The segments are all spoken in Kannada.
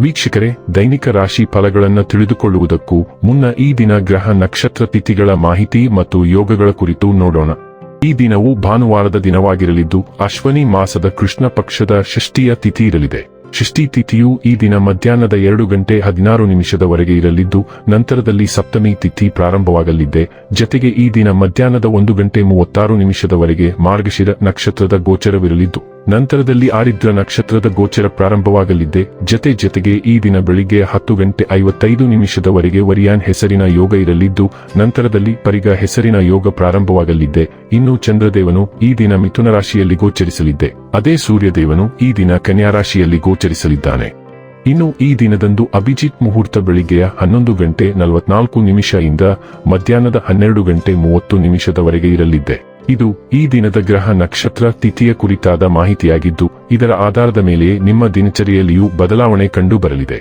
ವೀಕ್ಷಕರೇ, ದೈನಿಕ ರಾಶಿ ಫಲಗಳನ್ನು ತಿಳಿದುಕೊಳ್ಳುವುದಕ್ಕೂ ಮುನ್ನ ಈ ದಿನ ಗ್ರಹ ನಕ್ಷತ್ರ ತಿಥಿಗಳ ಮಾಹಿತಿ ಮತ್ತು ಯೋಗಗಳ ಕುರಿತು ನೋಡೋಣ. ಈ ದಿನವು ಭಾನುವಾರದ ದಿನವಾಗಿರಲಿದ್ದು, ಅಶ್ವನಿ ಮಾಸದ ಕೃಷ್ಣ ಪಕ್ಷದ ಷಷ್ಠಿಯ ತಿಥಿ ಇರಲಿದೆ. ಷಷ್ಠಿ ತಿಥಿಯು ಈ ದಿನ ಮಧ್ಯಾಹ್ನದ ಎರಡು ಗಂಟೆ ಹದಿನಾರು ನಿಮಿಷದವರೆಗೆ ಇರಲಿದ್ದು, ನಂತರದಲ್ಲಿ ಸಪ್ತಮಿ ತಿಥಿ ಪ್ರಾರಂಭವಾಗಲಿದೆ. ಜತೆಗೆ ಈ ದಿನ ಮಧ್ಯಾಹ್ನದ ಒಂದು ಗಂಟೆ ಮೂವತ್ತಾರು ನಿಮಿಷದವರೆಗೆ ಮಾರ್ಗಶಿರ ನಕ್ಷತ್ರದ ಗೋಚರವಿರಲಿದ್ದು. ನಂತರದಲ್ಲಿ ಆರಿದ್ರ ನಕ್ಷತ್ರದ ಗೋಚರ ಪ್ರಾರಂಭವಾಗಲಿದೆ. ಜತೆ ಜತೆಗೆ ಈ ದಿನ ಬೆಳಿಗ್ಗೆ ಹತ್ತು ಗಂಟೆ ಐವತ್ತೈದು ನಿಮಿಷದವರೆಗೆ ವರಿಯಾನ್ ಹೆಸರಿನ ಯೋಗ ಇರಲಿದ್ದು, ನಂತರದಲ್ಲಿ ಪರಿಗ ಹೆಸರಿನ ಯೋಗ ಪ್ರಾರಂಭವಾಗಲಿದೆ. ಇನ್ನು ಚಂದ್ರದೇವನು ಈ ದಿನ ಮಿಥುನ ರಾಶಿಯಲ್ಲಿ ಗೋಚರಿಸಲಿದ್ದೆ ಅದೇ ಸೂರ್ಯದೇವನು ಈ ದಿನ ಕನ್ಯಾ ರಾಶಿಯಲ್ಲಿ ಗೋಚರಿಸಲಿದ್ದಾನೆ. ಇನ್ನು ಈ ದಿನದಂದು ಅಭಿಜಿತ್ ಮುಹೂರ್ತ ಬೆಳಿಗ್ಗೆಯ ಹನ್ನೊಂದು ಗಂಟೆ ನಲವತ್ನಾಲ್ಕು ನಿಮಿಷ ಇಂದ ಮಧ್ಯಾಹ್ನದ ಹನ್ನೆರಡು ಗಂಟೆ ಮೂವತ್ತು ನಿಮಿಷದವರೆಗೆ ಇರಲಿದ್ದೆ ಇದು ಈ ದಿನದ ಗ್ರಹ ನಕ್ಷತ್ರ ತಿಥಿಯ ಕುರಿತಾದ ಮಾಹಿತಿಯಾಗಿದ್ದು, ಇದರ ಆಧಾರದ ಮೇಲೆ ನಿಮ್ಮ ದಿನಚರಿಯಲ್ಲಿಯೂ ಬದಲಾವಣೆ ಕಂಡು ಬರಲಿದೆ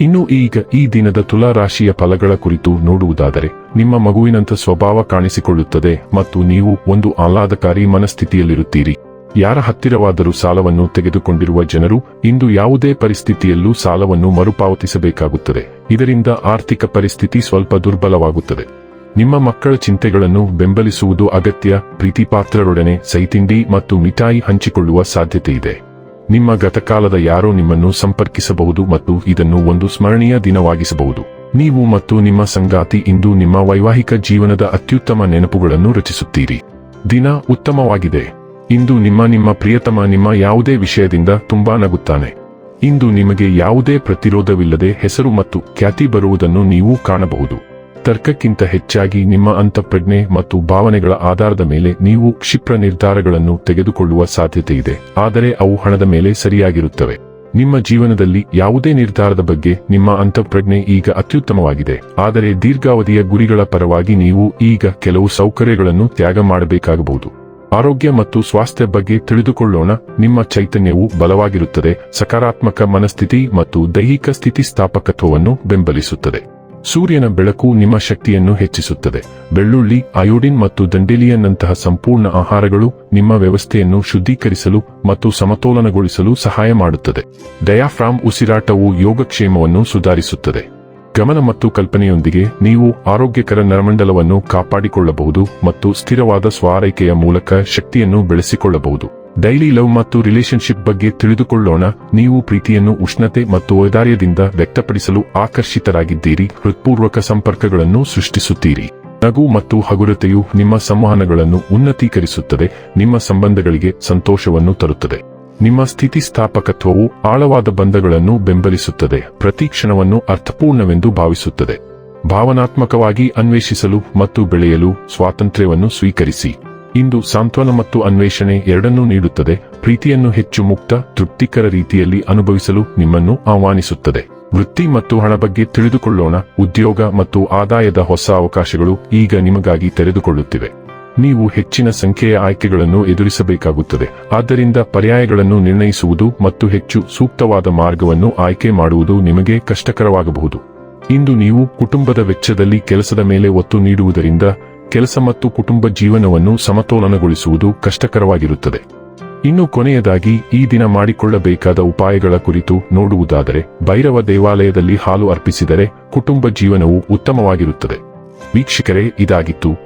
ಇನ್ನು ಈಗ ಈ ದಿನದ ತುಲಾ ರಾಶಿಯ ಫಲಗಳ ಕುರಿತು ನೋಡುವುದಾದರೆ, ನಿಮ್ಮ ಮಗುವಿನಂತ ಸ್ವಭಾವ ಕಾಣಿಸಿಕೊಳ್ಳುತ್ತದೆ ಮತ್ತು ನೀವು ಒಂದು ಆಹ್ಲಾದಕಾರಿ ಮನಸ್ಥಿತಿಯಲ್ಲಿರುತ್ತೀರಿ. ಯಾರ ಹತ್ತಿರವಾದರೂ ಸಾಲವನ್ನು ತೆಗೆದುಕೊಂಡಿರುವ ಜನರು ಇಂದು ಯಾವುದೇ ಪರಿಸ್ಥಿತಿಯಲ್ಲೂ ಸಾಲವನ್ನು ಮರುಪಾವತಿಸಬೇಕಾಗುತ್ತದೆ. ಇದರಿಂದ ಆರ್ಥಿಕ ಪರಿಸ್ಥಿತಿ ಸ್ವಲ್ಪ ದುರ್ಬಲವಾಗುತ್ತದೆ. ನಿಮ್ಮ ಮಕ್ಕಳ ಚಿಂತೆಗಳನ್ನು ಬೆಂಬಲಿಸುವುದು ಅಗತ್ಯ. ಪ್ರೀತಿಪಾತ್ರರೊಡನೆ ಸೈತಿಂಡಿ ಮತ್ತು ಮಿಠಾಯಿ ಹಂಚಿಕೊಳ್ಳುವ ಸಾಧ್ಯತೆಯಿದೆ ನಿಮ್ಮ ಗತಕಾಲದ ಯಾರೋ ನಿಮ್ಮನ್ನು ಸಂಪರ್ಕಿಸಬಹುದು ಮತ್ತು ಇದನ್ನು ಒಂದು ಸ್ಮರಣೀಯ ದಿನವಾಗಿಸಬಹುದು. ನೀವು ಮತ್ತು ನಿಮ್ಮ ಸಂಗಾತಿ ಇಂದು ನಿಮ್ಮ ವೈವಾಹಿಕ ಜೀವನದ ಅತ್ಯುತ್ತಮ ನೆನಪುಗಳನ್ನು ರಚಿಸುತ್ತೀರಿ. ದಿನ ಉತ್ತಮವಾಗಿದೆ. ಇಂದು ನಿಮ್ಮ ನಿಮ್ಮ ಪ್ರಿಯತಮ ನಿಮ್ಮ ಯಾವುದೇ ವಿಷಯದಿಂದ ತುಂಬಾ ನಗುತ್ತಾನೆ. ಇಂದು ನಿಮಗೆ ಯಾವುದೇ ಪ್ರತಿರೋಧವಿಲ್ಲದೆ ಹೆಸರು ಮತ್ತು ಖ್ಯಾತಿ ಬರುವುದನ್ನು ನೀವು ಕಾಣಬಹುದು. ತರ್ಕಕ್ಕಿಂತ ಹೆಚ್ಚಾಗಿ ನಿಮ್ಮ ಅಂತಃಪ್ರಜ್ಞೆ ಮತ್ತು ಭಾವನೆಗಳ ಆಧಾರದ ಮೇಲೆ ನೀವು ಕ್ಷಿಪ್ರ ನಿರ್ಧಾರಗಳನ್ನು ತೆಗೆದುಕೊಳ್ಳುವ ಸಾಧ್ಯತೆ ಇದೆ ಆದರೆ ಅವು ಹಣದ ಮೇಲೆ ಸರಿಯಾಗಿರುತ್ತವೆ. ನಿಮ್ಮ ಜೀವನದಲ್ಲಿ ಯಾವುದೇ ನಿರ್ಧಾರದ ಬಗ್ಗೆ ನಿಮ್ಮ ಅಂತಃಪ್ರಜ್ಞೆ ಈಗ ಅತ್ಯುತ್ತಮವಾಗಿದೆ. ಆದರೆ ದೀರ್ಘಾವಧಿಯ ಗುರಿಗಳ ಪರವಾಗಿ ನೀವು ಈಗ ಕೆಲವು ಸೌಕರ್ಯಗಳನ್ನು ತ್ಯಾಗ ಮಾಡಬೇಕಾಗಬಹುದು. ಆರೋಗ್ಯ ಮತ್ತು ಸ್ವಾಸ್ಥ್ಯ ಬಗ್ಗೆ ತಿಳಿದುಕೊಳ್ಳೋಣ. ನಿಮ್ಮ ಚೈತನ್ಯವು ಬಲವಾಗಿರುತ್ತದೆ. ಸಕಾರಾತ್ಮಕ ಮನಸ್ಥಿತಿ ಮತ್ತು ದೈಹಿಕ ಸ್ಥಿತಿಸ್ಥಾಪಕತ್ವವನ್ನು ಬೆಂಬಲಿಸುತ್ತದೆ. ಸೂರ್ಯನ ಬೆಳಕು ನಿಮ್ಮ ಶಕ್ತಿಯನ್ನು ಹೆಚ್ಚಿಸುತ್ತದೆ. ಬೆಳ್ಳುಳ್ಳಿ, ಅಯೋಡಿನ್ ಮತ್ತು ದಂಡೇಲಿಯನ್ನಂತಹ ಸಂಪೂರ್ಣ ಆಹಾರಗಳು ನಿಮ್ಮ ವ್ಯವಸ್ಥೆಯನ್ನು ಶುದ್ಧೀಕರಿಸಲು ಮತ್ತು ಸಮತೋಲನಗೊಳಿಸಲು ಸಹಾಯ ಮಾಡುತ್ತದೆ. ಡಯಾಫ್ರಾಮ್ ಉಸಿರಾಟವು ಯೋಗಕ್ಷೇಮವನ್ನು ಸುಧಾರಿಸುತ್ತದೆ. ಗಮನ ಮತ್ತು ಕಲ್ಪನೆಯೊಂದಿಗೆ ನೀವು ಆರೋಗ್ಯಕರ ನರಮಂಡಲವನ್ನು ಕಾಪಾಡಿಕೊಳ್ಳಬಹುದು ಮತ್ತು ಸ್ಥಿರವಾದ ಸ್ವಾರೈಕೆಯ ಮೂಲಕ ಶಕ್ತಿಯನ್ನು ಬೆಳೆಸಿಕೊಳ್ಳಬಹುದು. ಡೈಲಿ ಲವ್ ಮತ್ತು ರಿಲೇಶನ್ಶಿಪ್ ಬಗ್ಗೆ ತಿಳಿದುಕೊಳ್ಳೋಣ. ನೀವು ಪ್ರೀತಿಯನ್ನು, ಉಷ್ಣತೆ ಮತ್ತು ಔದಾರ್ಯದಿಂದ ವ್ಯಕ್ತಪಡಿಸಲು ಆಕರ್ಷಿತರಾಗಿದ್ದೀರಿ. ಹೃತ್ಪೂರ್ವಕ ಸಂಪರ್ಕಗಳನ್ನು ಸೃಷ್ಟಿಸುತ್ತೀರಿ. ನಗು ಮತ್ತು ಹಗುರತೆಯು ನಿಮ್ಮ ಸಂವಹನಗಳನ್ನು ಉನ್ನತೀಕರಿಸುತ್ತದೆ. ನಿಮ್ಮ ಸಂಬಂಧಗಳಿಗೆ ಸಂತೋಷವನ್ನು ತರುತ್ತದೆ. ನಿಮ್ಮ ಸ್ಥಿತಿಸ್ಥಾಪಕತ್ವವು ಆಳವಾದ ಬಂಧಗಳನ್ನು ಬೆಂಬಲಿಸುತ್ತದೆ ಪ್ರತಿ ಕ್ಷಣವನ್ನು ಅರ್ಥಪೂರ್ಣವೆಂದು ಭಾವಿಸುತ್ತದೆ. ಭಾವನಾತ್ಮಕವಾಗಿ ಅನ್ವೇಷಿಸಲು ಮತ್ತು ಬೆಳೆಯಲು ಸ್ವಾತಂತ್ರ್ಯವನ್ನು ಸ್ವೀಕರಿಸಿ. ಇಂದು ಸಾಂತ್ವನ ಮತ್ತು ಅನ್ವೇಷಣೆ ಎರಡನ್ನೂ ನೀಡುತ್ತದೆ, ಪ್ರೀತಿಯನ್ನು ಹೆಚ್ಚು ಮುಕ್ತ, ತೃಪ್ತಿಕರ ರೀತಿಯಲ್ಲಿ ಅನುಭವಿಸಲು ನಿಮ್ಮನ್ನು ಆಹ್ವಾನಿಸುತ್ತದೆ. ವೃತ್ತಿ ಮತ್ತು ಹಣ ಬಗ್ಗೆ ತಿಳಿದುಕೊಳ್ಳೋಣ, ಉದ್ಯೋಗ ಮತ್ತು ಆದಾಯದ ಹೊಸ ಅವಕಾಶಗಳು ಈಗ ನಿಮಗಾಗಿ ತೆರೆದುಕೊಳ್ಳುತ್ತಿವೆ. ನೀವು ಹೆಚ್ಚಿನ ಸಂಖ್ಯೆಯ ಆಯ್ಕೆಗಳನ್ನು ಎದುರಿಸಬೇಕಾಗುತ್ತದೆ. ಆದ್ದರಿಂದ ಪರ್ಯಾಯಗಳನ್ನು ನಿರ್ಣಯಿಸುವುದು ಮತ್ತು ಹೆಚ್ಚು ಸೂಕ್ತವಾದ ಮಾರ್ಗವನ್ನು ಆಯ್ಕೆ ಮಾಡುವುದು ನಿಮಗೆ ಕಷ್ಟಕರವಾಗಬಹುದು. ಇಂದು ನೀವು ಕುಟುಂಬದ ವೆಚ್ಚದಲ್ಲಿ ಕೆಲಸದ ಮೇಲೆ ಒತ್ತು ನೀಡುವುದರಿಂದ ಕೆಲಸ ಮತ್ತು ಕುಟುಂಬ ಜೀವನವನ್ನು ಸಮತೋಲನಗೊಳಿಸುವುದು ಕಷ್ಟಕರವಾಗಿರುತ್ತದೆ. ಇನ್ನು ಕೊನೆಯದಾಗಿ, ಈ ದಿನ ಮಾಡಿಕೊಳ್ಳಬೇಕಾದ ಉಪಾಯಗಳ ಕುರಿತು ನೋಡುವುದಾದರೆ, ಭೈರವ ದೇವಾಲಯದಲ್ಲಿ ಹಾಲು ಅರ್ಪಿಸಿದರೆ ಕುಟುಂಬ ಜೀವನವು ಉತ್ತಮವಾಗಿರುತ್ತದೆ. ವೀಕ್ಷಕರೇ, ಇದಾಗಿತ್ತು